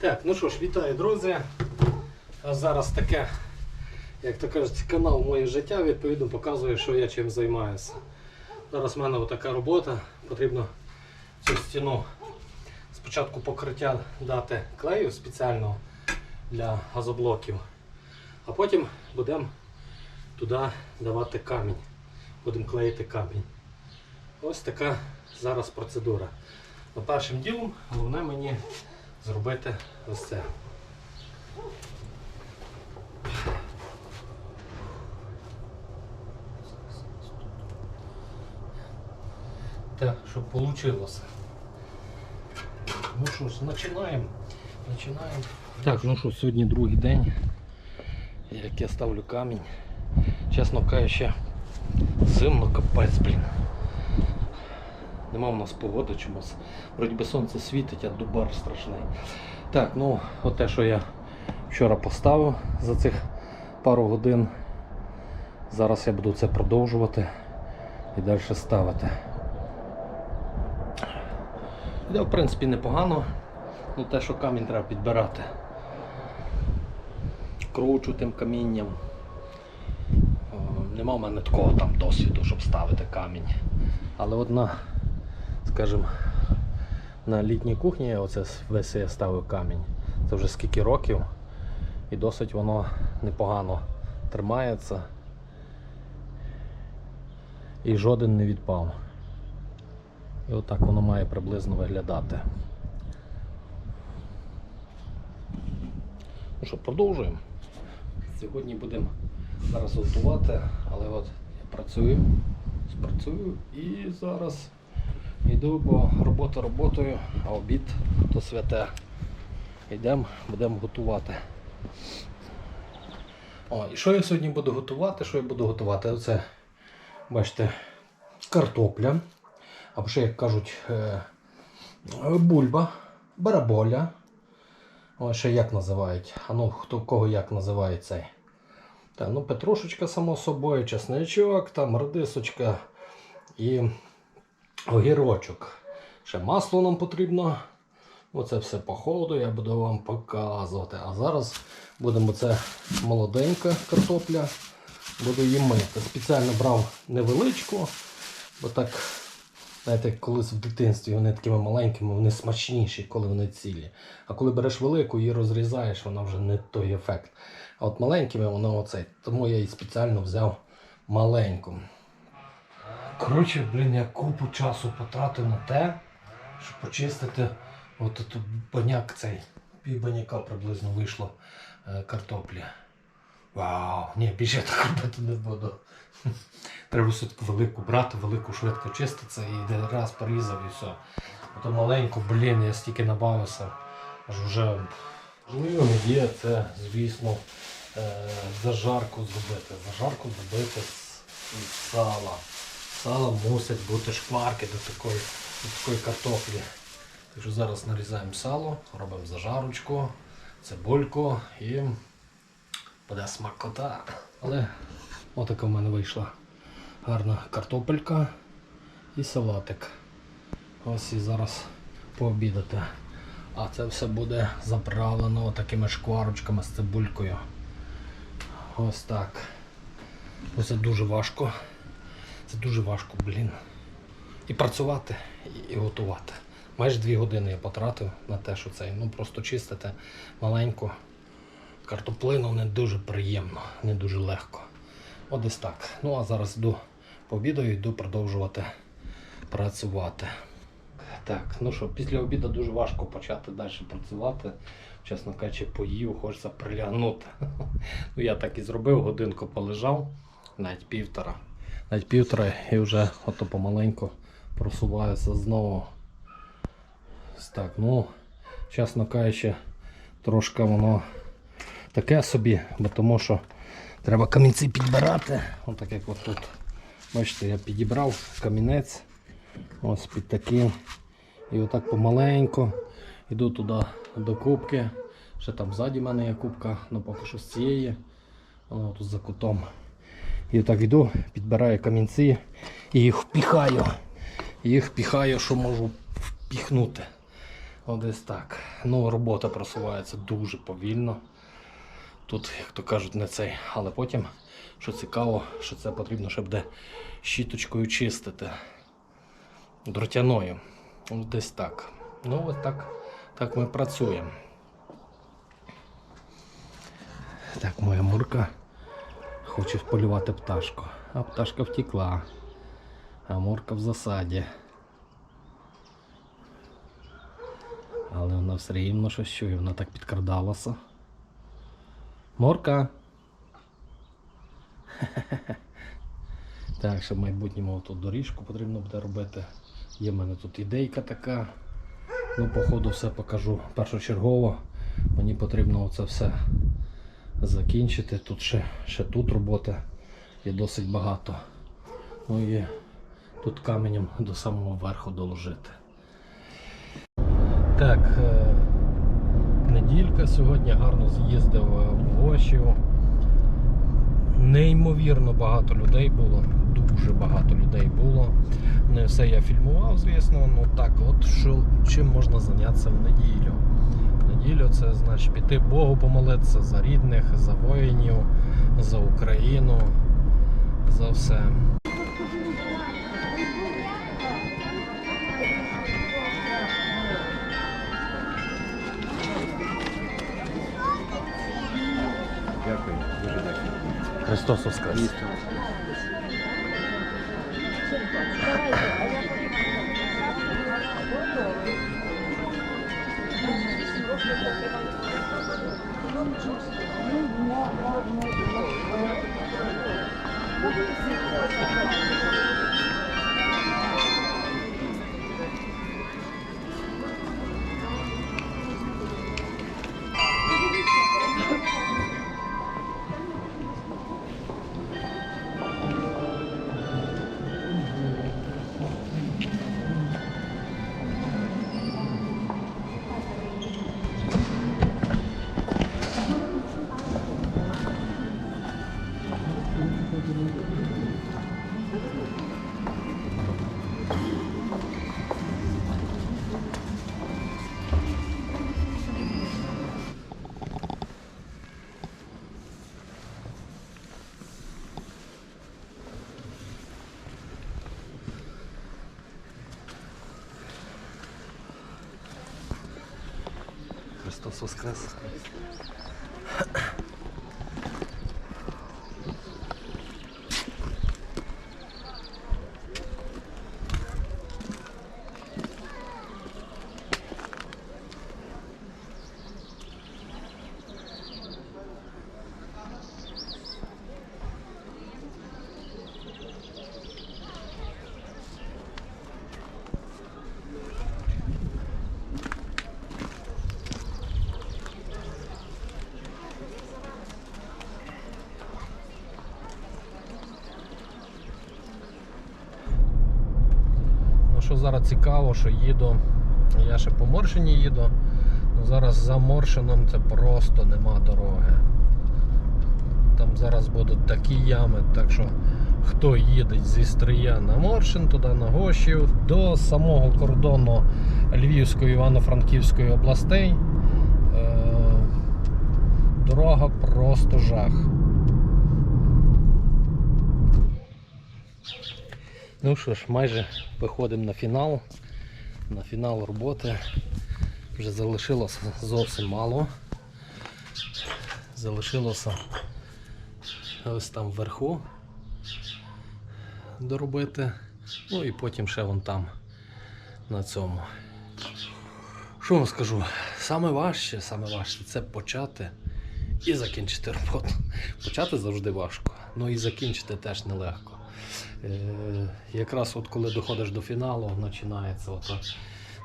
Так, ну що ж, вітаю, друзі. Зараз таке, як то кажуть, канал моє життя, відповідно показує, що я чим займаюся. Зараз в мене така робота. Потрібно цю стіну спочатку покриття дати клею спеціального для газоблоків, а потім будемо туди давати камінь. Будемо клеїти камінь. Ось така зараз процедура. Ну, першим ділом головне мені зробити ось це. Так, щоб вийшло. Ну що ж, починаємо. Починаємо. Так, ну що, сьогодні другий день, як я ставлю камінь. Чесно кажучи, зимно капець, блін. Нема в нас погоди чомусь. Вроді би сонце світить, а дубар страшний. Так, ну от те, що я вчора поставив за цих пару годин. Зараз я буду це продовжувати і далі ставити. Іде, в принципі, непогано. Ну те, що камінь треба підбирати. Кручу тим камінням. Нема в мене такого там досвіду, щоб ставити камінь. Але от на, скажімо, на літній кухні я оце весь я ставив камінь. Це вже скільки років. І досить воно непогано тримається. І жоден не відпав. І отак воно має приблизно виглядати. Ну що, продовжуємо. Сьогодні будемо зараз готувати, але от я працюю, спрацюю і зараз йду, бо робота роботою, а обід то святе. Йдемо, будемо готувати. О, і що я сьогодні буду готувати? Що я буду готувати? Оце, бачите, картопля, або ще, як кажуть, е, бульба, бараболя. О, ще як називають? А ну, хто кого як називає цей? Та, ну, петрушечка, само собою, чесничок, там радисочка і огірочок. Ще масло нам потрібно. Оце все по ходу, я буду вам показувати. А зараз будемо це молоденька картопля. Буду її мити. Спеціально брав невеличку, бо так, знаєте, колись в дитинстві вони такими маленькими, вони смачніші, коли вони цілі. А коли береш велику, її розрізаєш, вона вже не той ефект. А от маленькими воно оцей. Тому я її спеціально взяв маленьку. Коротше, блін, я купу часу потратив на те, щоб почистити от баняк цей. Пів баняка приблизно вийшло е, картоплі. Вау! Ні, більше я так робити не буду. Треба все-таки велику брати, велику швидко чиститься і один раз порізав і все. А то маленьку, блін, я стільки набавився. Аж вже. Ну і є це, звісно, е, зажарку зробити. Зажарку зробити з сала. Сала мусить бути шкварки до такої, до такої картоплі. Так що зараз нарізаємо сало, робимо зажарочку, цибульку і буде смакота. Але отака в мене вийшла гарна картопелька і салатик. Ось і зараз пообідати. А це все буде заправлено такими шкварочками з цибулькою. Ось так. Це дуже важко. Це дуже важко, блін. І працювати, і, готувати. Майже дві години я потратив на те, що це. Ну просто чистити маленьку картоплину не дуже приємно, не дуже легко. От десь так. Ну а зараз йду пообідаю, йду продовжувати працювати. Так, ну що, після обіду дуже важко почати далі працювати. Чесно кажучи, поїв, хочеться прилягнути. Ну я так і зробив, годинку полежав, навіть півтора. Навіть півтора і вже ото помаленьку просуваюся знову. Так, ну, чесно кажучи, трошки воно таке собі, бо тому що треба камінці підбирати. Ось так як от тут. Бачите, я підібрав камінець. Ось під таким. І отак помаленьку йду туди до кубки. Ще там ззаді в мене є кубка, ну поки що з цієї. Воно тут за кутом. І так йду, підбираю камінці і їх впіхаю. Їх впіхаю, що можу впіхнути. Десь так. Ну, робота просувається дуже повільно. Тут, як то кажуть, не цей. Але потім, що цікаво, що це потрібно ще буде щіточкою чистити. Дротяною. Ось Десь так. Ну, ось так, так ми працюємо. Так, моя мурка хоче полювати пташку. А пташка втекла. А мурка в засаді. Але вона все рівно щось чує, вона так підкрадалася. Морка. Так, ще в майбутньому тут доріжку потрібно буде робити. Є в мене тут ідейка така. Ну, по ходу все покажу першочергово. Мені потрібно це все закінчити. Тут ще, ще тут роботи є досить багато. Ну і тут каменем до самого верху доложити. Так, е, неділька сьогодні гарно з'їздив е, в Гошів. Неймовірно багато людей було, дуже багато людей було. Не все я фільмував, звісно. Ну так, от що чим можна зайнятися в неділю. Неділю це значить піти Богу помолитися за рідних, за воїнів, за Україну, за все. Дякую, дуже дякую. Христос Воскрес! Thank you. Христос Воскрес! Що зараз цікаво, що їду. Я ще по Моршині їду. Ну, зараз за Моршином це просто нема дороги. Там зараз будуть такі ями, так що хто їде зі Стрия на Моршин, туди на Гошів, до самого кордону Львівської Івано-Франківської областей. Е- дорога просто жах. Ну що ж, майже виходимо на фінал. На фінал роботи. Вже залишилося зовсім мало. Залишилося ось там вверху доробити. Ну і потім ще вон там на цьому. Що вам скажу? Саме важче, саме важче це почати і закінчити роботу. Почати завжди важко, ну і закінчити теж нелегко. Е, якраз от коли доходиш до фіналу, починається ото,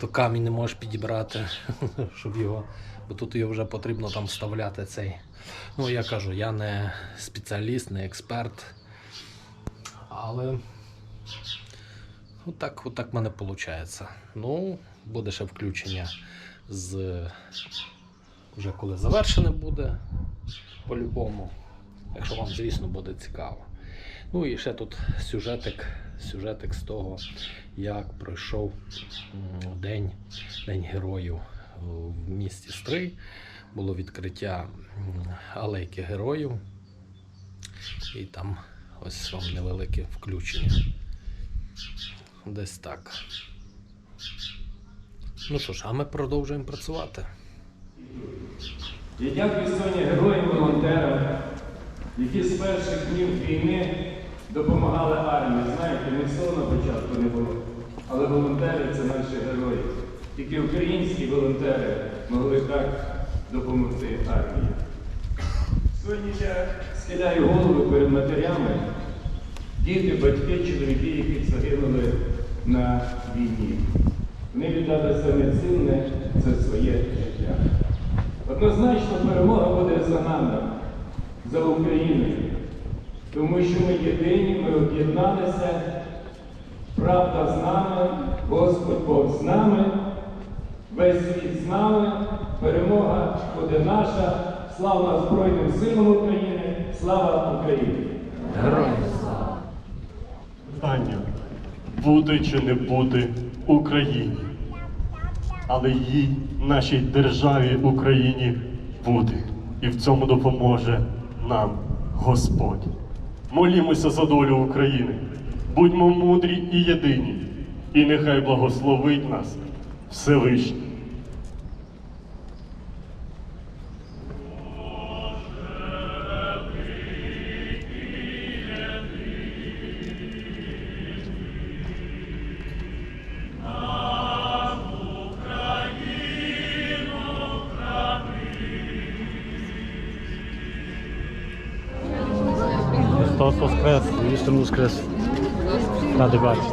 то камінь не можеш підібрати, щоб його, бо тут його вже потрібно там вставляти цей. Ну, я кажу, я не спеціаліст, не експерт. Але отак, отак в мене виходить. Ну, буде ще включення з вже коли завершене буде, по-любому. Якщо вам, звісно, буде цікаво. Ну і ще тут сюжетик, сюжетик з того, як пройшов день, день героїв в місті Стрий. Було відкриття алейки героїв. І там ось вам невелике включення. Десь так. Ну що ж, а ми продовжуємо працювати. Я дякую сьогодні героям-волонтерам, які з перших днів війни допомагали армії. Знаєте, ні слова на початку не було. Але волонтери це наші герої. Тільки українські волонтери могли так допомогти армії. Сьогодні я схиляю голову перед матерями, діти, батьки, чоловіки, які загинули на війні. Вони віддали саме цінне це своє життя. Однозначно перемога буде за нами, за Україною. Тому що ми єдині, ми об'єдналися, правда з нами, Господь Бог з нами, весь світ з нами, перемога буде наша. Слава Збройним силам України, слава Україні! Питання бути чи не бути Україні, але їй, нашій державі Україні, бути. І в цьому допоможе нам Господь. Молімося за долю України. Будьмо мудрі і єдині, і нехай благословить нас Всевишній. Христос Воскрес, Вічно Воскрес. Ради бачити.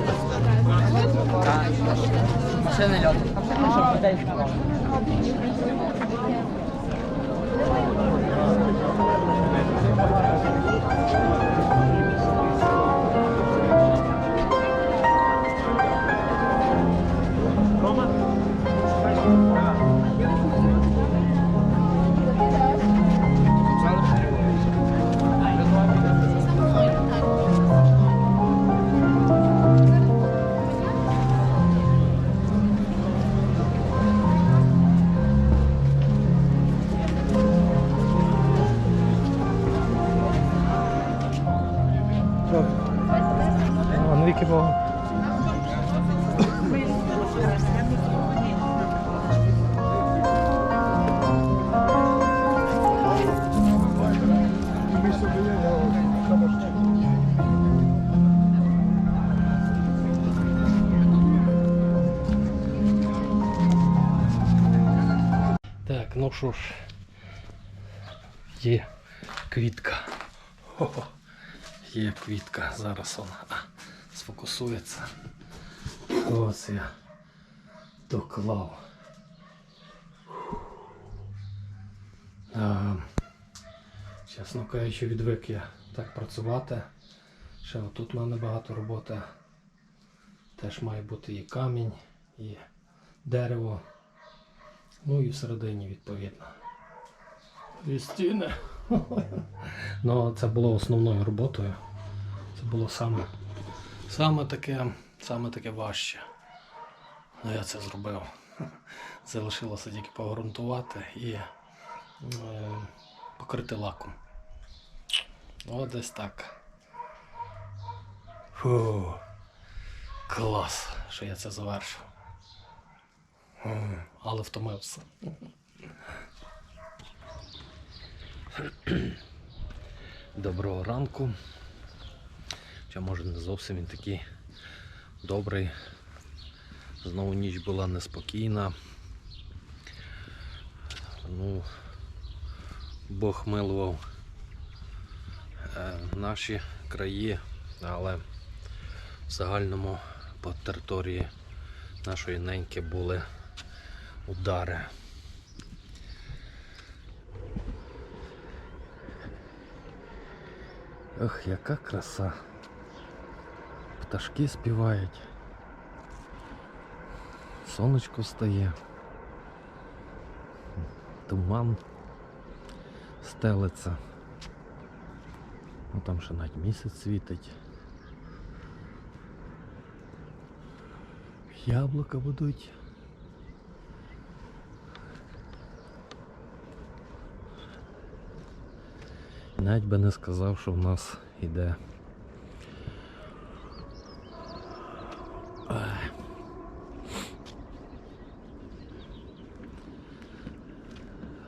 Машини льот. Щоб людей вшивали. О, ну що ж, є квітка. Хо-хо. Є квітка. Зараз вона сфокусується. Ось я доклав. А, чесно кажучи, відвик я так працювати. Ще отут в мене багато роботи. Теж має бути і камінь, і дерево. Ну і всередині відповідно. І стіни. ну, це було основною роботою. Це було саме, саме таке, саме таке важче. Ну, я це зробив. Залишилося тільки погрунтувати і е, покрити лаком. От десь так. Фу. Клас, що я це завершив. Але втомився. Доброго ранку. Чи може не зовсім він такий добрий. Знову ніч була неспокійна. Ну, Бог милував е, наші краї, але в загальному по території нашої неньки були удари. Ох, яка краса. Пташки співають. Сонечко встає. Туман стелиться. Ну там ще навіть місяць світить. Яблука будуть. Навіть би не сказав, що в нас іде.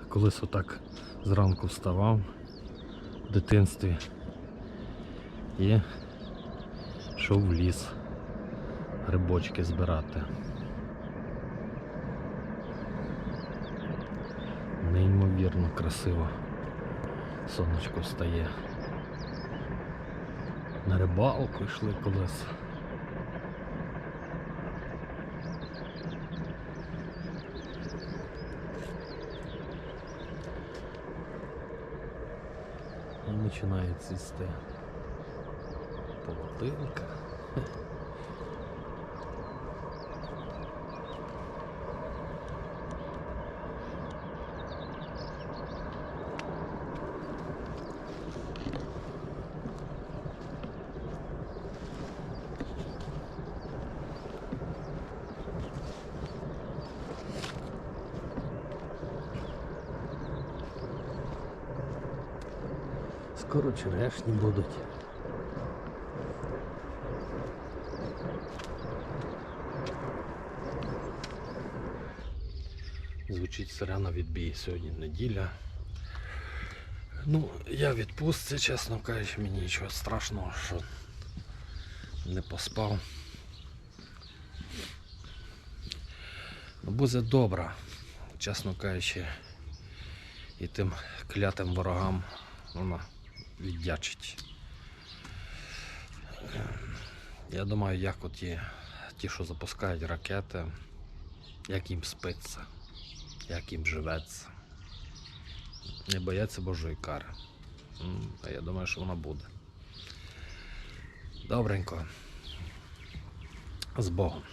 Колись отак зранку вставав в дитинстві і йшов в ліс грибочки збирати. Неймовірно красиво сонечко встає. На рибалку йшли колись. І починає цвісти полотинка. Скоро черешні будуть. Звучить сирена відбій. Сьогодні неділя. Ну, я відпустці, чесно кажучи, мені нічого страшного, що не поспав. Ну, буде добре, чесно кажучи, і тим клятим ворогам вона віддячить. Я думаю, як от ті, ті, що запускають ракети, як їм спиться, як їм живеться. Не бояться Божої кари. А я думаю, що вона буде. Добренько. З Богом.